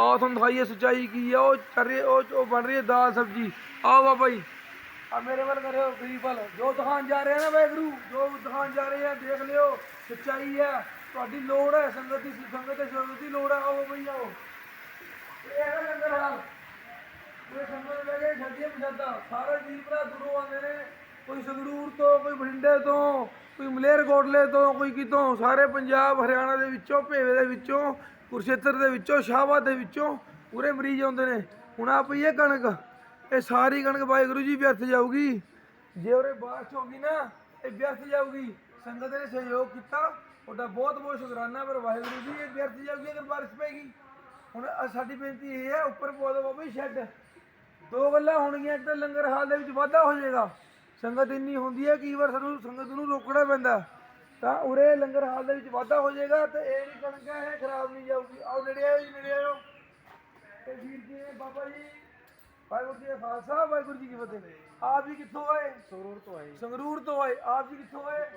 ਆਹ ਤੁਹਾਨੂੰ ਦਿਖਾਈਏ ਸੱਚਾਈ ਕੀ ਆ, ਉਹ ਕਰ ਉਹ ਉਹ ਬਣ ਰਹੀ ਹੈ ਦਾਲ ਸਬਜੀ। ਆਓ ਬਾਬਾ ਜੀ ਆ ਮੇਰੇ ਵੱਲ ਕਰਿਓ, ਗਰੀਬ ਵੱਲ। ਜੋ ਦਿਖਾਉਣ ਜਾ ਰਹੇ ਆ ਨਾ ਵੈਗਰੂ ਜੋ ਦਿਖਾਉਣ ਜਾ ਰਹੇ ਆ, ਦੇਖ ਲਿਓ, ਸੱਚਾਈ ਹੈ ਤੁਹਾਡੀ ਲੋੜ ਹੈ, ਸੰਗਤ ਦੀ, ਸੰਗਤ ਦੇ ਸੰਗਤ ਦੀ ਲੋੜ ਹੈ ਆਓ ਬਈ, ਆਓ। ਇਹ ਹੈ ਲੰਗਰ ਹਾਲ। ਇਹ ਸੰਗਤ ਲੈ ਕੇ ਛੱਡੀਏ ਪਛਾਦਾ ਸਾਰੇ ਵੀਰ ਭਰਾ ਦੂਰੋਂ ਆਉਂਦੇ ਨੇ। ਕੋਈ ਸੰਗਰੂਰ ਤੋਂ, ਕੋਈ ਬਠਿੰਡੇ ਤੋਂ, ਕੋਈ ਮਲੇਰਕੋਟਲੇ ਤੋਂ, ਕੋਈ ਕਿਤੋਂ। ਸਾਰੇ ਪੰਜਾਬ, ਹਰਿਆਣਾ ਦੇ ਵਿੱਚੋਂ, ਭੇਵੇ ਦੇ ਵਿੱਚੋਂ ਕੁਰਸ਼ੇਤਰ ਦੇ ਵਿੱਚੋਂ, ਸ਼ਾਹਬਾਦ ਦੇ ਵਿੱਚੋਂ ਪੂਰੇ ਮਰੀਜ਼ ਆਉਂਦੇ ਨੇ। ਹੁਣ ਆ ਪਈ ਹੈ ਕਣਕ, ਇਹ ਸਾਰੀ ਕਣਕ ਵਾਹਿਗੁਰੂ ਜੀ ਵਿਅਰਥ ਜਾਊਗੀ। ਜੇ ਉਰੇ ਬਾਰਿਸ਼ ਹੋ ਗਈ ਨਾ, ਇਹ ਵਿਅਰਥ ਜਾਊਗੀ। ਸੰਗਤ ਨੇ ਸਹਿਯੋਗ ਕੀਤਾ। ਉਹਦਾ ਬਹੁਤ ਬਹੁਤ ਸ਼ੁਕਰਾਨਾ, ਪਰ ਵਾਹਿਗੁਰੂ ਜੀ, ਇਹ ਵਿਅਰਥ ਜਾਊਗੀ, ਅਗਰ ਬਾਰਿਸ਼ ਪੈਗੀ ਹੁਣ ਸਾਡੀ ਬੇਨਤੀ ਇਹ ਹੈ, ਉੱਪਰ ਪਵਾ ਦਿਓ ਬਾਬਾ ਸ਼ੈੱਡ। ਦੋ ਗੱਲਾਂ ਹੋਣਗੀਆਂ, ਇੱਕ ਤਾਂ ਲੰਗਰ ਹਾਲ ਦੇ ਵਿੱਚ ਵਾਧਾ ਹੋ ਜਾਏਗਾ। ਸੰਗਤ ਇੰਨੀ ਹੁੰਦੀ ਹੈ, ਕਈ ਵਾਰ ਸਾਨੂੰ ਸੰਗਤ ਨੂੰ ਰੋਕਣਾ ਪੈਂਦਾ। ਤਾਂ ਉਰੇ ਲੰਗਰ ਹਾਲ ਦੇ ਵਿੱਚ ਵਾਧਾ ਹੋ ਜਾਏਗਾ ਤੇ ਇਹ ਨਹੀਂ ਕਣਕ ਹੈ ਖਰਾਬ ਨਹੀਂ ਜਾਊਗੀ। ਆਓ ਨੇੜੇ ਆਓ ਜੀ ਨੇੜੇ ਆਓ ਤੇ ਵੀਰ ਜੀ ਬਾਬਾ ਜੀ ਵਾਹਿਗੁਰੂ ਜੀ ਖਾਲਸਾ ਵਾਹਿਗੁਰੂ ਜੀ ਕੀ ਫਤਿਹ। ਆਪ ਜੀ ਕਿੱਥੋਂ ਆਏ? ਸੰਗਰੂਰ ਤੋਂ ਆਏ। ਸੰਗਰੂਰ ਤੋਂ ਆਏ। ਆਪ ਜੀ ਕਿੱਥੋਂ ਆਏ?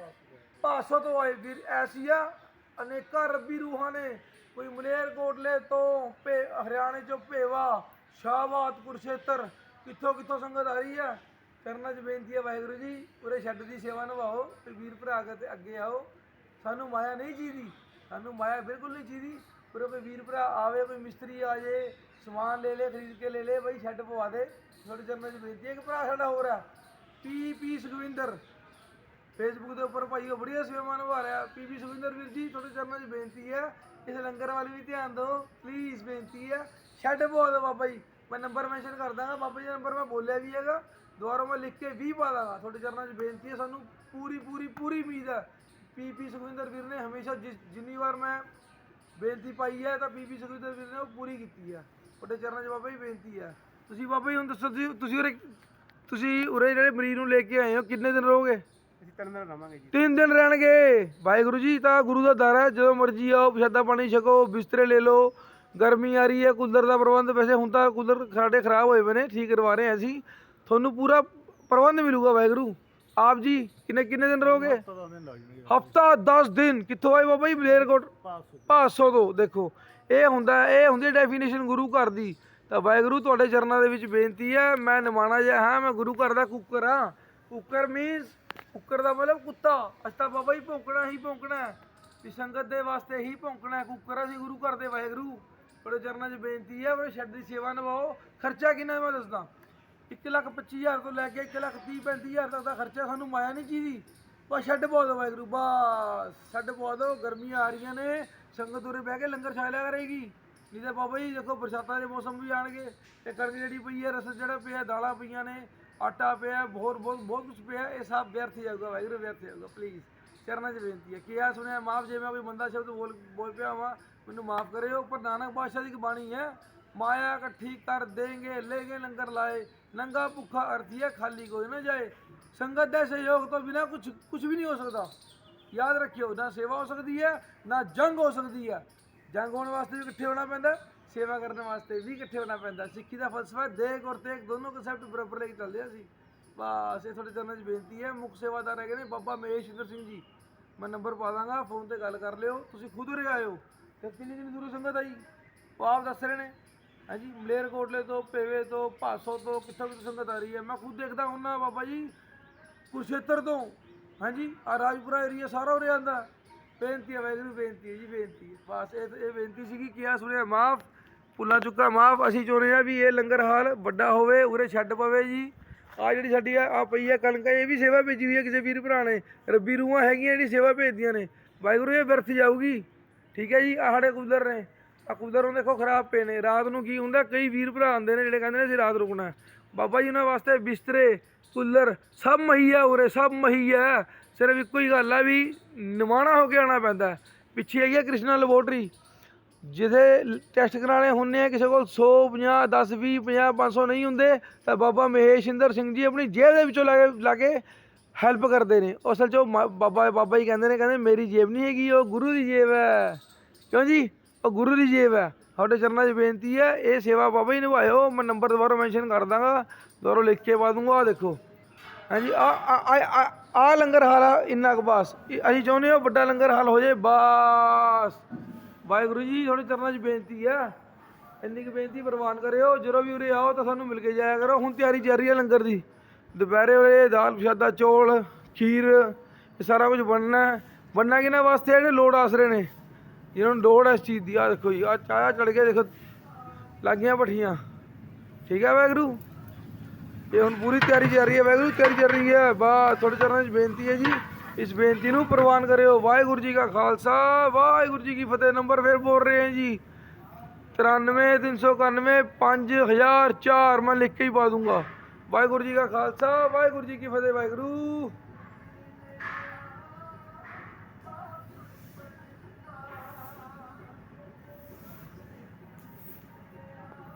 ਭਾਸੋ ਤੋਂ ਆਏ। ਵੀਰ ਐਸੀਆ ਅਨੇਕਾਂ ਰੱਬੀ ਰੂਹਾਂ ਨੇ ਕੋਈ ਮਲੇਰਕੋਟਲੇ ਤੋਂ ਹਰਿਆਣੇ ਚੋਂ ਭੇਵਾ ਸ਼ਾਹਬਾਦ ਕੁਰਸ਼ੇਤਰ ਕਿੱਥੋਂ ਕਿੱਥੋਂ ਸੰਗਤ ਆ ਰਹੀ ਹੈ ਚਰਨਾਂ ਚ ਬੇਨਤੀ ਹੈ ਵਾਹਿਗੁਰੂ ਜੀ, ਉਰੇ ਛੱਡ ਦੀ ਸੇਵਾ ਨਿਭਾਓ ਤੇ ਵੀਰ ਭਰਾ ਅਗੇ ਅੱਗੇ ਆਓ। ਸਾਨੂੰ ਮਾਇਆ ਨਹੀਂ ਚੀਦੀ, ਸਾਨੂੰ ਮਾਇਆ ਬਿਲਕੁਲ ਨਹੀਂ ਚਾਹੀਦੀ ਉਰੇ ਕੋਈ ਵੀਰ ਭਰਾ ਆਵੇ, ਕੋਈ ਮਿਸਤਰੀ ਆ ਜੇ, ਸਮਾਨ ਲੈ ਲੈ, ਖਰੀਦ ਕੇ ਲੈ ਲੈ, ਬਈ ਛੱਡ ਪਵਾ ਦੇ। ਤੁਹਾਡੇ ਚਰਨਾਂ 'ਚ ਬੇਨਤੀ ਹੈ ਕਿ ਭਰਾ ਸਾਡਾ ਹੋ ਰਿਹਾ ਪੀ ਪੀ ਸੁਖਵਿੰਦਰ। ਫੇਸਬੁੱਕ ਦੇ ਉੱਪਰ ਭਾਈ ਉਹ ਬੜੀਆ ਸੇਵਾ ਨਿਭਾ ਰਿਹਾ। ਪੀ ਪੀ ਸੁਖਵਿੰਦਰ ਵੀਰ ਜੀ, ਤੁਹਾਡੇ ਚਰਨਾਂ 'ਚ ਬੇਨਤੀ ਹੈ ਇਸ ਲੰਗਰ ਵੱਲ ਵੀ ਧਿਆਨ ਦਿਓ ਪਲੀਜ਼ ਬੇਨਤੀ ਹੈ ਛੱਡ ਪਵਾ ਦਿਓ ਬਾਬਾ ਜੀ। ਮੈਂ ਨੰਬਰ ਮੈਂਸ਼ਨ ਕਰ ਦਾਂਗਾ ਬਾਬਾ ਜੀ ਦਾ ਨੰਬਰ ਮੈਂ ਬੋਲਿਆ ਵੀ ਹੈਗਾ। ਦੁਬਾਰਾ ਮੈਂ ਲਿਖ ਕੇ ਵੀ ਪਾ ਦਾਂਗਾ। ਤੁਹਾਡੇ ਚਰਨਾਂ 'ਚ ਬੇਨਤੀ ਹੈ ਸਾਨੂੰ ਪੂਰੀ ਪੂਰੀ ਪੂਰੀ ਉਮੀਦ ਹੈ। ਪੀ ਪੀ ਸੁਖਵਿੰਦਰ ਵੀਰ ਨੇ ਹਮੇਸ਼ਾ ਜਿਸ ਜਿੰਨੀ ਵਾਰ ਮੈਂ ਬੇਨਤੀ ਪਾਈ ਹੈ ਤਾਂ ਪੀ ਪੀ ਸੁਖਵਿੰਦਰ ਵੀਰ ਨੇ ਉਹ ਪੂਰੀ ਕੀਤੀ ਹੈ। ਤੁਹਾਡੇ ਚਰਨਾਂ 'ਚ ਬਾਬਾ ਜੀ ਬੇਨਤੀ ਹੈ। ਤੁਸੀਂ ਬਾਬਾ ਜੀ ਹੁਣ ਦੱਸੋ ਤੁਸੀਂ ਤੁਸੀਂ ਉਰੇ ਤੁਸੀਂ ਉਰੇ ਜਿਹੜੇ ਮਰੀਜ਼ ਨੂੰ ਲੈ ਕੇ ਆਏ ਹੋ ਕਿੰਨੇ ਦਿਨ ਰਹੋਗੇ? ਅਸੀਂ ਤਿੰਨ ਦਿਨ ਰਵਾਂਗੇ ਜੀ। ਤਿੰਨ ਦਿਨ ਰਹਿਣਗੇ। ਵਾਹਿਗੁਰੂ ਜੀ ਤਾਂ ਗੁਰੂ ਦਾ ਦਰ ਹੈ ਜਦੋਂ ਮਰਜ਼ੀ ਆਓ ਪ੍ਰਸ਼ਾਦਾ ਪਾਣੀ ਛਕੋ ਬਿਸਤਰੇ ਲੈ ਲਓ। ਗਰਮੀ ਆ ਰਹੀ ਹੈ ਕੂਲਰ ਦਾ ਪ੍ਰਬੰਧ ਵੈਸੇ ਹੁਣ ਤਾਂ ਕੂਲਰ ਸਾਡੇ ਖਰਾਬ ਹੋਏ ਪਏ ਨੇ ਠੀਕ ਕਰਵਾ ਰਹੇ ਹਾਂ ਅਸੀਂ। ਤੁਹਾਨੂੰ ਪੂਰਾ ਪ੍ਰਬੰਧ ਮਿਲੂਗਾ ਵਾਹਿਗੁਰੂ। ਆਪ ਜੀ ਕਿੰਨੇ ਕਿੰਨੇ ਦਿਨ ਰਹੋਗੇ? ਹਫਤਾ 10 ਦਿਨ। ਕਿੱਥੋਂ ਆਏ ਬਾਬਾ ਜੀ? ਬਲੇਰਕੋਟ? ਪਾਸ 500 ਤੋਂ ਦੇਖੋ ਇਹ ਹੁੰਦਾ ਇਹ ਹੁੰਦੀ ਡੈਫੀਨੇਸ਼ਨ ਗੁਰੂ ਘਰ ਦੀ। ਤਾਂ ਵਾਹਿਗੁਰੂ ਤੁਹਾਡੇ ਚਰਨਾਂ ਦੇ ਵਿੱਚ ਬੇਨਤੀ ਹੈ ਮੈਂ ਨਿਮਾਣਾ ਜਿਹਾ ਹਾਂ ਮੈਂ ਗੁਰੂ ਘਰ ਦਾ ਕੁੱਕਰ ਹਾਂ। ਕੁੱਕਰ ਮੀਨਸ ਕੁੱਕਰ ਦਾ ਮਤਲਬ ਕੁੱਤਾ। ਅਸੀਂ ਤਾਂ ਬਾਬਾ ਜੀ ਭੌਂਕਣਾ ਹੀ ਭੌਂਕਣਾ ਹੈ। ਵੀ ਸੰਗਤ ਦੇ ਵਾਸਤੇ ਹੀ ਭੌਂਕਣਾ ਕੁੱਕਰ ਅਸੀਂ ਗੁਰੂ ਘਰ ਦੇ ਵਾਹਿਗੁਰੂ। ਤੁਹਾਡੇ ਚਰਨਾਂ 'ਚ ਬੇਨਤੀ ਹੈ ਉਹ ਛੱਡ ਦੀ ਸੇਵਾ ਨਿਭਾਓ। ਖਰਚਾ ਕਿੰਨਾ ਮੈਂ ਦੱਸਦਾ? 1 ਲੱਖ 25 ਹਜ਼ਾਰ ਤੋਂ ਲੈ ਕੇ 1 ਲੱਖ 30 35 ਹਜ਼ਾਰ ਤੱਕ ਦਾ ਖਰਚਾ ਸਾਨੂੰ ਮਾਇਆ ਨਹੀਂ ਚਾਹੀਦੀ ਬਸ ਛੱਡ ਪਾ ਦਿਓ ਵਾਹਿਗੁਰੂ, ਬਸ ਛੱਡ ਪਾ ਦਿਓ ਗਰਮੀਆਂ ਆ ਰਹੀਆਂ ਨੇ, ਸੰਗਤ ਉਰੇ ਬਹਿ ਕੇ ਲੰਗਰ ਛਾ ਲਿਆ ਕਰੇਗੀ। ਨਹੀਂ ਤਾਂ ਬਾਬਾ ਜੀ, ਦੇਖੋ ਬਰਸਾਤਾਂ ਦੇ ਮੌਸਮ ਵੀ ਆਣਗੇ ਤੇ ਕਣਕ ਜਿਹੜੀ ਪਈ ਹੈ ਰਸ ਜਿਹੜਾ ਪਿਆ, ਦਾਲਾਂ ਪਈਆਂ ਨੇ, ਆਟਾ ਪਿਆ, ਹੋਰ ਬਹੁਤ ਬਹੁਤ ਕੁਝ ਪਿਆ, ਇਹ ਸਭ ਵਿਅਰਥ ਜਾਊਗਾ, ਵਾਹਿਗੁਰੂ ਵਿਅਰਥ ਜਾਊਗਾ ਪਲੀਜ਼ ਚਰਨਾਂ 'ਚ ਬੇਨਤੀ ਹੈ ਕੀ ਆ ਸੁਣਿਆ, ਮਾਫ ਜੇ ਮੈਂ ਕੋਈ ਬੰਦਾ ਸ਼ਬਦ ਬੋਲ ਬੋਲ ਪਿਆ ਵਾਂ। ਮੈਨੂੰ ਮਾਫ ਕਰਿਓ, ਪਰ ਨਾਨਕ ਪਾਤਸ਼ਾਹ ਦੀ ਇੱਕ ਬਾਣੀ ਹੈ, ਮਾਇਆ ਇਕੱਠੀ ਕਰ ਦੇਂਗੇ ਲੈਗੇ ਲੰਗਰ ਲਾਏ, ਨੰਗਾ ਭੁੱਖਾ ਅਰਥੀ ਹੈ, ਖਾਲੀ ਕੋਈ ਨਾ ਜਾਏ। ਸੰਗਤ ਦੇ ਸਹਿਯੋਗ ਤੋਂ ਬਿਨਾ ਕੁਝ ਕੁਝ ਵੀ ਨਹੀਂ ਹੋ ਸਕਦਾ। ਯਾਦ ਰੱਖਿਓ, ਨਾ ਸੇਵਾ ਹੋ ਸਕਦੀ ਹੈ, ਨਾ ਜੰਗ ਹੋ ਸਕਦੀ ਹੈ। ਜੰਗ ਹੋਣ ਵਾਸਤੇ ਵੀ ਇਕੱਠੇ ਹੋਣਾ ਪੈਂਦਾ, ਸੇਵਾ ਕਰਨ ਵਾਸਤੇ ਵੀ ਇਕੱਠੇ ਹੋਣਾ ਪੈਂਦਾ। ਸਿੱਖੀ ਦਾ ਫਲਸਫਾ ਦੇਖ ਔਰ ਤੇਗ ਦੋਨੋਂ ਕਨਸੈਪਟ ਬਰਾਬਰ ਲੈ ਕੇ ਚੱਲਦੇ ਹਾਂ ਅਸੀਂ। ਬਸ, ਇਹ ਤੁਹਾਡੇ ਚਰਨਾਂ 'ਚ ਬੇਨਤੀ ਹੈ, ਮੁੱਖ ਸੇਵਾਦਾਰ ਹੈਗੇ ਨੇ ਬਾਬਾ ਮਹੇਸ਼ਿੰਦਰ ਸਿੰਘ ਜੀ। ਮੈਂ ਨੰਬਰ ਪਾ ਦਾਂਗਾ ਫੋਨ ਤੇ ਗੱਲ ਕਰ ਲਿਓ, ਤੁਸੀਂ ਖੁਦ ਉਰੇ ਆਇਓ। ਤੇ ਕਿੰਨੀ ਕਿੰਨੀ ਦੂਰੋਂ ਸੰਗਤ ਆਈ, ਉਹ ਆਪ ਦੱਸ ਰਹੇ ਨੇ। ਹਾਂਜੀ, ਮਲੇਰਕੋਟਲੇ ਤੋਂ, ਪੇਵੇ ਤੋਂ, ਭਾਸੋ ਤੋਂ, ਕਿੱਥੋਂ ਕਿੱਥੋਂ ਸੰਗਤ ਆ ਰਹੀ ਹੈ। ਮੈਂ ਖੁਦ ਦੇਖਦਾ ਹੁੰਨਾ ਬਾਬਾ ਜੀ ਕੁਰਸ਼ੇਤਰ ਤੋਂ। ਹਾਂਜੀ ਆ ਰਾਜਪੁਰਾ ਏਰੀਆ ਸਾਰਾ ਉਰੇ ਆਂਦਾ ਬੇਨਤੀ ਹੈ, ਵਾਹਿਗੁਰੂ, ਬੇਨਤੀ ਹੈ ਜੀ, ਬੇਨਤੀ ਹੈ। ਬਸ ਇਹ ਇਹ ਬੇਨਤੀ ਸੀਗੀ ਕਿਹਾ ਸੁਣਿਆ, ਮਾਫ, ਭੁੱਲਾ ਚੁੱਕਾ, ਮਾਫ। ਅਸੀਂ ਚਾਹੁੰਦੇ ਆ ਵੀ ਇਹ ਲੰਗਰ ਹਾਲ ਵੱਡਾ ਹੋਵੇ, ਉਰੇ ਛੱਡ ਪਵੇ ਜੀ। ਆ ਜਿਹੜੀ ਸਾਡੀ ਆ ਆ ਪਈ ਹੈ ਕਣਕ, ਇਹ ਵੀ ਸੇਵਾ ਭੇਜੀ ਹੋਈ ਹੈ ਕਿਸੇ ਵੀਰ ਭਰਾ ਨੇ। ਰੱਬੀ ਰੂਹਾਂ ਹੈਗੀਆਂ, ਜਿਹੜੀ ਸੇਵਾ ਭੇਜਦੀਆਂ ਨੇ। ਵਾਹਿਗੁਰੂ, ਇਹ ਵਿਰਥ ਜਾਊਗੀ। ਠੀਕ ਹੈ ਜੀ, ਆਹ ਸਾਡੇ ਕੂਲਰ ਨੇ। ਆ ਕੂਲਰ ਨੂੰ ਦੇਖੋ ਖਰਾਬ ਪਏ ਨੇ। ਰਾਤ ਨੂੰ ਕੀ ਹੁੰਦਾ, ਕਈ ਵੀਰ ਭਰਾ ਆਉਂਦੇ ਨੇ ਜਿਹੜੇ ਕਹਿੰਦੇ ਨੇ ਅਸੀਂ ਰਾਤ ਰੁਕਣਾ ਬਾਬਾ ਜੀ ਉਹਨਾਂ ਵਾਸਤੇ ਬਿਸਤਰੇ, ਕੂਲਰ, ਸਭ ਮਹੀਆ ਉਰੇ, ਸਭ ਮਹੀਆ। ਸਿਰਫ ਇੱਕੋ ਹੀ ਗੱਲ ਆ ਵੀ ਨਿਮਾਣਾ ਹੋ ਕੇ ਆਉਣਾ ਪੈਂਦਾ ਪਿੱਛੇ ਹੈਗੀ ਆ ਕ੍ਰਿਸ਼ਨਾ ਲੈਬੋਰਟਰੀ ਜਿਹਦੇ ਟੈਸਟ ਕਰਾਣੇ ਹੁੰਦੇ ਆ, ਕਿਸੇ ਕੋਲ 100 50 10 20 50 500 ਨਹੀਂ ਹੁੰਦੇ, ਤਾਂ ਬਾਬਾ ਮਹੇਸ਼ ਇੰਦਰ ਸਿੰਘ ਜੀ ਆਪਣੀ ਜੇਬ ਦੇ ਵਿੱਚੋਂ ਲਾ ਕੇ ਲਾ ਕੇ ਹੈਲਪ ਕਰਦੇ ਨੇ। ਅਸਲ 'ਚ ਉਹ ਮਾ- ਬਾਬਾ ਬਾਬਾ ਜੀ ਕਹਿੰਦੇ ਨੇ, ਕਹਿੰਦੇ ਮੇਰੀ ਜੇਬ ਨਹੀਂ ਹੈਗੀ, ਉਹ ਗੁਰੂ ਦੀ ਜੇਬ ਹੈ। ਕਿਉਂ ਜੀ? ਉਹ ਗੁਰੂ ਦੀ ਜੇਬ ਹੈ। ਤੁਹਾਡੇ ਚਰਨਾਂ 'ਚ ਬੇਨਤੀ ਹੈ, ਇਹ ਸੇਵਾ ਬਾਬਾ ਜੀ ਨਿਭਾਇਓ। ਮੈਂ ਨੰਬਰ ਦੁਬਾਰਾ ਮੈਂਸ਼ਨ ਕਰ ਦਾਂਗਾ। ਦੁਬਾਰਾ ਲਿਖ ਕੇ ਪਾ ਦੂੰਗਾ। ਆ ਦੇਖੋ। ਹਾਂਜੀ ਆ ਆ ਲੰਗਰ ਹਾਲ ਆ, ਇੰਨਾ ਕੁ ਬਸ। ਅਸੀਂ ਚਾਹੁੰਦੇ ਹਾਂ ਵੱਡਾ ਲੰਗਰ ਹਾਲ ਹੋ ਜਾਏ। ਬਸ। ਵਾਹਿਗੁਰੂ ਜੀ, ਤੁਹਾਡੇ ਚਰਨਾਂ 'ਚ ਬੇਨਤੀ ਹੈ। ਇੰਨੀ ਕੁ ਬੇਨਤੀ ਪ੍ਰਵਾਨ ਕਰਿਓ। ਜਦੋਂ ਵੀ ਉਰੇ ਆਓ ਤਾਂ ਸਾਨੂੰ ਮਿਲ ਕੇ ਜਾਇਆ ਕਰੋ। ਹੁਣ ਤਿਆਰੀ ਜਾਰੀ ਰਹੀ ਹੈ ਲੰਗਰ ਦੀ। ਦੁਪਹਿਰੇ ਉਰੇ ਦਾਲ ਪ੍ਰਸ਼ਾਦਾ, ਚੌਲ, ਖੀਰ, ਇਹ ਸਾਰਾ ਕੁਝ ਬਣਨਾ ਬਣਨਾ ਕਿਹਨਾਂ ਵਾਸਤੇ ਜਿਹੜੇ ਲੋੜ ਆਸਰੇ ਨੇ। ਜਿਹਨਾਂ ਨੂੰ ਲੋੜ ਹੈ ਇਸ ਚੀਜ਼ ਦੀ। ਆ ਦੇਖੋ ਜੀ ਆ ਚਾਇਆ ਚੜ ਕੇ ਦੇਖੋ। ਲੱਗੀਆਂ ਭੱਠੀਆਂ ਠੀਕ ਹੈ ਵੈਗਰੂ ਇਹ ਹੁਣ ਪੂਰੀ ਤਿਆਰੀ ਚੱਲ ਰਹੀ ਹੈ ਵੈਗਰੂ ਤਿਆਰੀ ਚੱਲ ਰਹੀ ਹੈ। ਬਸ ਤੁਹਾਡੇ ਚਰਨਾਂ 'ਚ ਬੇਨਤੀ ਹੈ ਜੀ, ਇਸ ਬੇਨਤੀ ਨੂੰ ਪ੍ਰਵਾਨ ਕਰਿਓ। ਵਾਹਿਗੁਰੂ ਜੀ ਕਾ ਖਾਲਸਾ, ਵਾਹਿਗੁਰੂ ਜੀ ਕੀ ਫਤਿਹ। ਨੰਬਰ ਫਿਰ ਬੋਲ ਰਹੇ ਹਾਂ ਜੀ। 93 391 5004 ਮੈਂ ਲਿਖ ਕੇ ਹੀ ਪਾ ਦੂੰਗਾ। ਵਾਹਿਗੁਰੂ ਜੀ ਕਾ ਖਾਲਸਾ, ਵਾਹਿਗੁਰੂ ਜੀ ਕੀ ਫਤਿਹ, ਵਾਹਿਗੁਰੂ।